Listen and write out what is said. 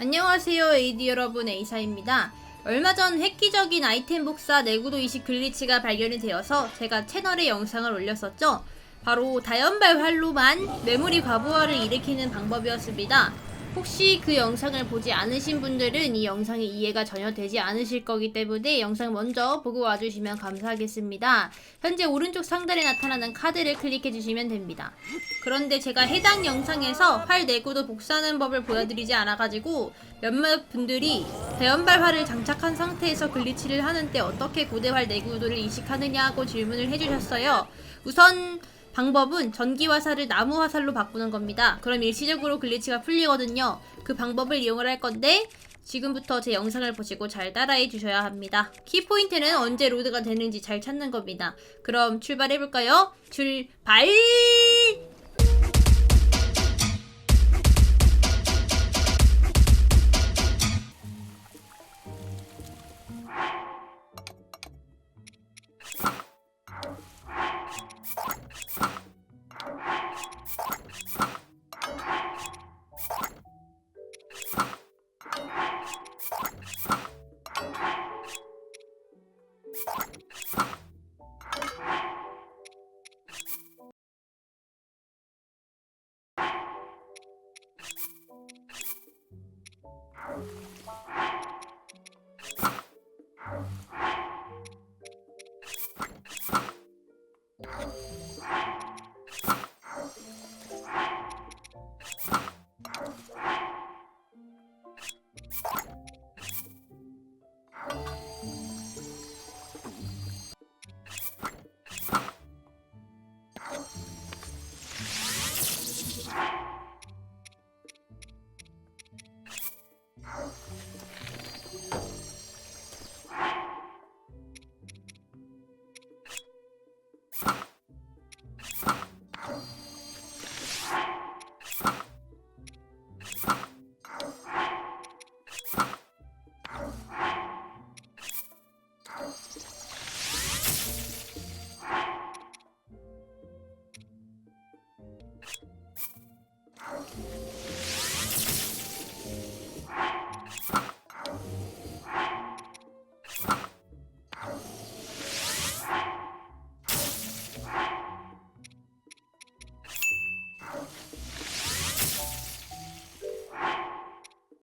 안녕하세요 AD 여러분 에이사입니다. 얼마 전 획기적인 아이템 복사 내구도 이식 글리치가 발견이 되어서 제가 채널에 영상을 올렸었죠. 바로 다연발 활로만 메모리 과부하를 일으키는 방법이었습니다. 혹시 그 영상을 보지 않으신 분들은 이 영상이 이해가 전혀 되지 않으실 거기 때문에 영상 먼저 보고 와주시면 감사하겠습니다. 현재 오른쪽 상단에 나타나는 카드를 클릭해 주시면 됩니다. 그런데 제가 해당 영상에서 활 내구도 복사하는 법을 보여드리지 않아가지고 몇몇 분들이 대연발 활을 장착한 상태에서 글리치를 하는데 어떻게 고대 활 내구도를 이식하느냐고 질문을 해주셨어요. 우선 방법은 전기 화살을 나무 화살로 바꾸는 겁니다. 그럼 일시적으로 글리치가 풀리거든요. 그 방법을 이용을 할 건데 지금부터 제 영상을 보시고 잘 따라해 주셔야 합니다. 키포인트는 언제 로드가 되는지 잘 찾는 겁니다. 그럼 출발해 볼까요? 출발!